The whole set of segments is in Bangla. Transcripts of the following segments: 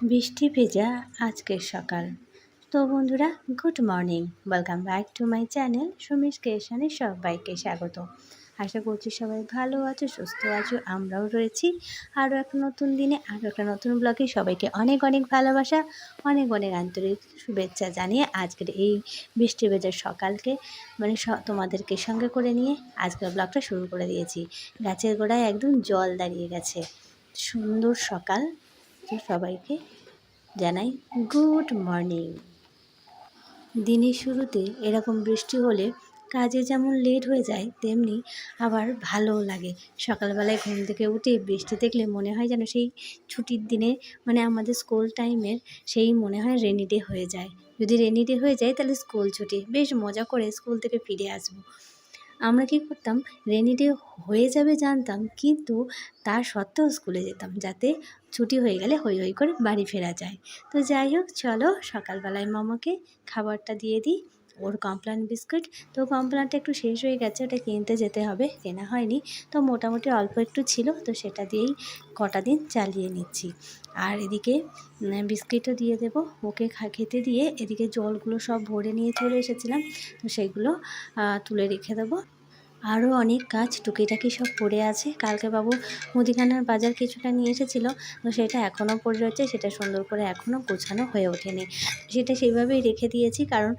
বৃষ্টি ভেজা আজকের সকাল। তো বন্ধুরা good morning welcome back to my channel Sumesh ক্রিয়েশনে সবাইকে স্বাগত আশা করছি সবাই ভালো আছো, সুস্থ আছো, আমরাও রয়েছি। আরও একটা নতুন দিনে, আরও একটা নতুন ব্লগে সবাইকে অনেক অনেক ভালোবাসা, অনেক অনেক আন্তরিক শুভেচ্ছা জানিয়ে আজকের এই বৃষ্টি ভেজা সকালকে মানে তোমাদেরকে সঙ্গে করে নিয়ে আজকের ব্লগটা শুরু করে দিয়েছি। গাছের গোড়ায় একদম জল দাঁড়িয়ে গেছে। সুন্দর সকাল। তো সবাইকে। জানাই গুড মর্নিং। দিনের শুরুতে এরকম বৃষ্টি হলে কাজে যেমন লেট হয়ে যায়, তেমনি আবার ভালোও লাগে। সকালবেলায় ঘুম থেকে উঠে বৃষ্টি দেখলে মনে হয় যেন সেই ছুটির দিনে মানে আমাদের স্কুল টাইমের সেই মনে হয় রেনি ডে হয়ে যায়। যদি রেনি ডে হয়ে যায় তাহলে স্কুল ছুটি। বেশ মজা করে স্কুল থেকে ফিরে আসব। আমরা কী করতাম? রেনি ডে হয়ে যাবে জানতাম, কিন্তু তার সত্ত্বেও স্কুলে যেতাম, যাতে ছুটি হয়ে গেলে হই হই করে বাড়ি ফেরা যায়। তো যাই হোক, চলো সকালবেলায় মামাকে খাবারটা দিয়ে দিই, ওর কমপ্লান বিস্কুট। তো কমপ্লানটা একটু শেষ হয়ে গেছে, ওটা কিনতে যেতে হবে, কেনা হয়নি। তো মোটামুটি অল্প একটু ছিল, তো সেটা দিয়েই কটা দিন চালিয়ে নিচ্ছি। আর এদিকে বিস্কিটও দিয়ে দেব। ওকে খেতে দিয়ে এদিকে জলগুলো সব ভরে নিয়ে চলে এসেছিলাম, তো সেগুলো তুলে রেখে দেবো। আরও অনেক কাজ টুকিটাকি সব পড়ে আছে। কালকে বাবু মুদিখানার বাজার কিছুটা নিয়ে এসেছিল, তো সেটা এখনও পড়ে রয়েছে, সেটা সুন্দর করে এখনও গোছানো হয়ে ওঠেনি। সেটা সেইভাবেই রেখে দিয়েছি, কারণ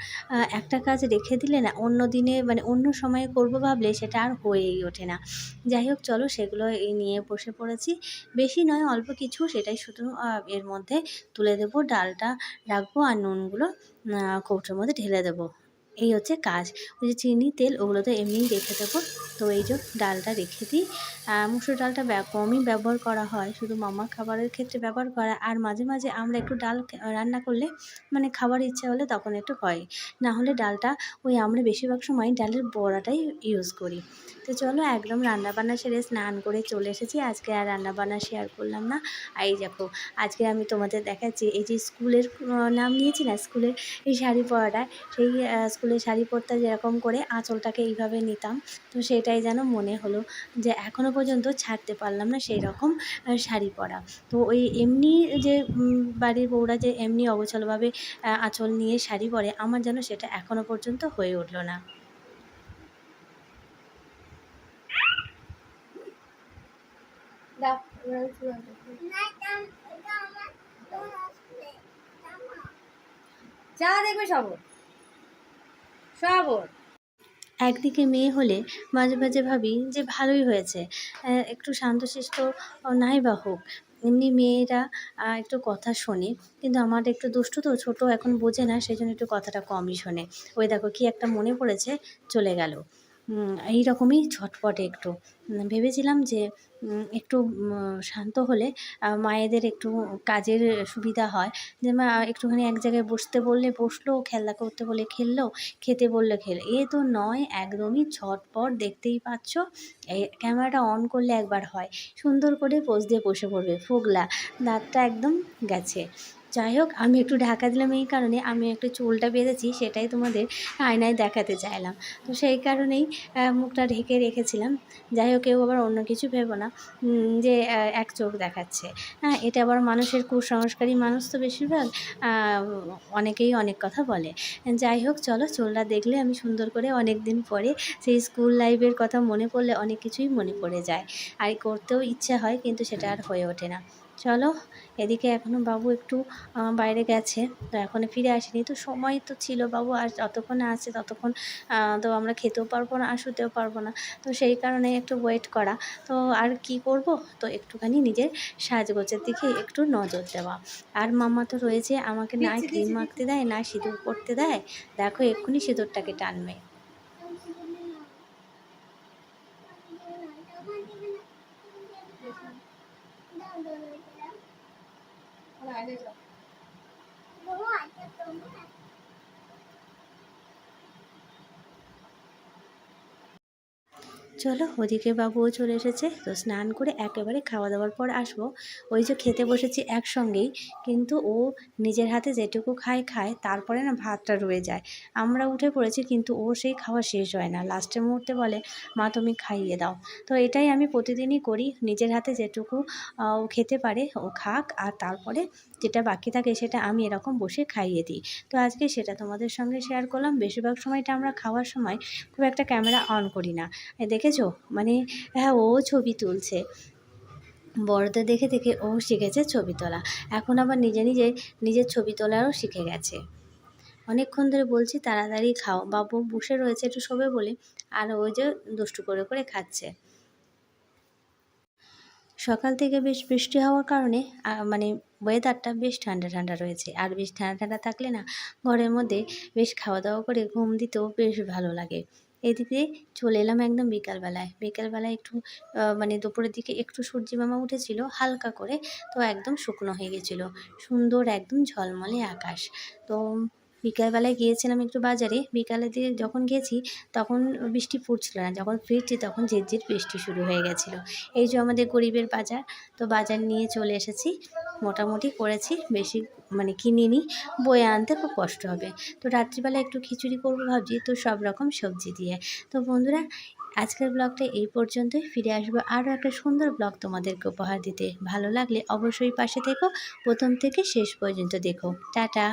একটা কাজ রেখে দিলে না, অন্য দিনে মানে অন্য সময়ে করব ভাবলে সেটা আর হয়েই ওঠে না। যাই হোক, চলো সেগুলো এই নিয়ে বসে পড়েছি। বেশি নয়, অল্প কিছু, সেটাই শুধু এর মধ্যে তুলে দেবো, ডালটা রাখব আর নুনগুলো কৌটোর মধ্যে ঢেলে দেবো। এই হচ্ছে কাজ। ওই যে চিনি, তেল, ওগুলো তো এমনিই রেখে দেবো। তো এই যে ডালটা রেখে দিই। মুসুর ডালটা কমই ব্যবহার করা হয়। শুধু মামা খাবারের ক্ষেত্রে ব্যবহার করা। আর মাঝে মাঝে আমরা একটু ডাল রান্না করলে মানে খাবার ইচ্ছা হলে তখন একটু হয় না হলে ডালটা ওই আমরা বেশিরভাগ সময় ডালের বড়াটাই ইউজ করি। তো চলো একদম রান্নাবান্না সেরে স্নান করে চলে এসেছি। আজকে আর রান্নাবান্না শেয়ার করলাম না। আর এই দেখো, আজকে আমি তোমাদের দেখাচ্ছি, এই যে স্কুলের নাম নিয়েছি না, স্কুলের এই শাড়ি পরাটা, সেই স্কুলের শাড়ি পরতে যেরকম করে আঁচলটাকে এইভাবে নিতাম। তো সেটাই যেন মনে হলো যে এখনও পর্যন্ত ছাড়তে পারলাম না সেই রকম শাড়ি পরা। তো ওই এমনি যে বাড়ির বউরা যে এমনি অগোছলভাবে আঁচল নিয়ে শাড়ি পরে, আমার যেন সেটা এখনও পর্যন্ত হয়ে উঠল না। যা দেখবে সবর। সবর। একদিকে মেয়ে হলে মাঝে মাঝে ভাবি যে ভালোই হয়েছে। একটু শান্তশিষ্ট নাই বা হোক। এমনি মেয়েরা একটু কথা শোনে। কিন্তু আমার একটু দুষ্টু তো ছোটো এখন বোঝে না সেই জন্য একটু কথাটা কমই শোনে। ওই দেখো কি একটা মনে পড়েছে চলে গেল। এই রকমই ছটপটে একটু। ভেবেছিলাম যে একটু শান্ত হলে মায়েদের একটু কাজের সুবিধা হয়। যে মা একটুখানি এক জায়গায় বসতে বললে বসল খেলা করতে বলে খেললো, খেতে বললে খেলে। এ তো নয়, একদমই ছটপট দেখতেই পাচ্ছ। ক্যামেরাটা অন করলে একবার হয়। সুন্দর করে পোজ দিয়ে বসে পড়বে। ফোগলা, দাঁতটা একদম গেছে। যাই হোক, আমি একটু ঢাকা দিলাম এই কারণে আমি একটু চুলটা বেঁধেছি, সেটাই তোমাদের আয়নায় দেখাতে চাইলাম। তো সেই কারণেই মুখটা ঢেকে রেখেছিলাম। যাই হোক, কেউ আবার অন্য কিছু ভেবো না যে এক চোখ দেখাচ্ছে। হ্যাঁ এটা আবার মানুষের কুসংস্কারী মানুষ তো বেশিরভাগ অনেকেই অনেক কথা বলে। যাই হোক, চলো চুলটা দেখলে আমি সুন্দর করে অনেক দিন পরে সেই স্কুল লাইফের কথা মনে পড়লে অনেক কিছুই মনে পড়ে যায়। আর করতেও ইচ্ছা হয়, কিন্তু সেটা আর হয়ে ওঠে না। চলো এদিকে এখনও বাবু একটু বাইরে গেছে। তো এখনও ফিরে আসেনি। তো সময় তো ছিল বাবু আর যতক্ষণে আছে ততক্ষণ তো আমরা খেতেও পারব না আর শুতেও পারব না। তো সেই কারণে একটু ওয়েট করা। তো আর কি করব? তো একটুখানি নিজের সাজগোজের দিকে একটু নজর দেওয়া। আর মামা তো রয়েছে আমাকে না ক্রিম মাখতে দেয় না সিঁদুর করতে দেয়। দেখো এক্ষুনি সিঁদুরটাকে টানবে। 再来这个 চলো, ওদিকে বাবুও চলে এসেছে। তো স্নান করে একেবারে খাওয়া দাওয়ার পর আসব। ওই যে খেতে বসেছি একসঙ্গেই, কিন্তু ও নিজের হাতে যেটুকু খায় খায়, তারপরে না ভাতটা রয়ে যায়। আমরা উঠে পড়েছি, কিন্তু ও সেই খাওয়া শেষ হয় না। লাস্টের মুহূর্তে বলে, মা, তুমি খাইয়ে দাও। তো এটাই আমি প্রতিদিনই করি। নিজের হাতে যেটুকু ও খেতে পারে, ও খাক, আর তারপরে যেটা বাকি থাকে সেটা আমি এরকম বসে খাইয়ে দিই। তো আজকে সেটা তোমাদের সঙ্গে শেয়ার করলাম। বেশিরভাগ সময়টা আমরা খাওয়ার সময় খুব একটা ক্যামেরা অন করি না। এ দেখেছ মানে হ্যাঁ ও ছবি তুলছে। বড়দের দেখে দেখে ও শিখেছে ছবি তোলা। এখন আবার নিজে নিজে নিজের ছবি তোলারও শিখে গেছে। অনেকক্ষণ ধরে বলছি, তাড়াতাড়ি খাও। বাবু বসে রয়েছে একটু শোবে বলে, আর ওই যে দুষ্টু করে করে খাচ্ছে। সকাল থেকে বেশ বৃষ্টি হওয়ার কারণে মানে ওয়েদারটা বেশ ঠান্ডা ঠান্ডা রয়েছে। আর বেশ ঠান্ডা ঠান্ডা থাকলে না, ঘরের মধ্যে বেশ খাওয়া দাওয়া করে ঘুম দিতেও বেশ ভালো লাগে। এদিকে চলে এলাম একদম বিকালবেলায়। বিকালবেলায় একটু মানে দুপুরের দিকে একটু সূর্যি মামা উঠেছিল হালকা করে, তো একদম শুকনো হয়ে গেছিল। সুন্দর একদম ঝলমলে আকাশ। তো বিকালবেলায় গিয়েছিলাম একটু বাজারে। বিকালের দিকে যখন গেছি তখন বৃষ্টি পড়ছিল না, যখন ফিরছি তখন ঝিরঝির বৃষ্টি শুরু হয়ে গেছিল। এই যে আমাদের গরিবের বাজার, তো বাজার নিয়ে চলে এসেছি। মোটামুটি করেছি, বেশি মানে কিনিনি, বয়ে আনতে খুব কষ্ট হবে। তো রাত্রিবেলা একটু খিচুড়ি করব ভাবছি, তো সব রকম সবজি দিয়ে। তো বন্ধুরা, আজকের ব্লগটা এই পর্যন্তই। ফিরে আসব আরও একটা সুন্দর ব্লগ তোমাদেরকে উপহার দিতে। ভালো লাগলে অবশ্যই পাশে থেকো, প্রথম থেকে শেষ পর্যন্ত দেখো। টাটা!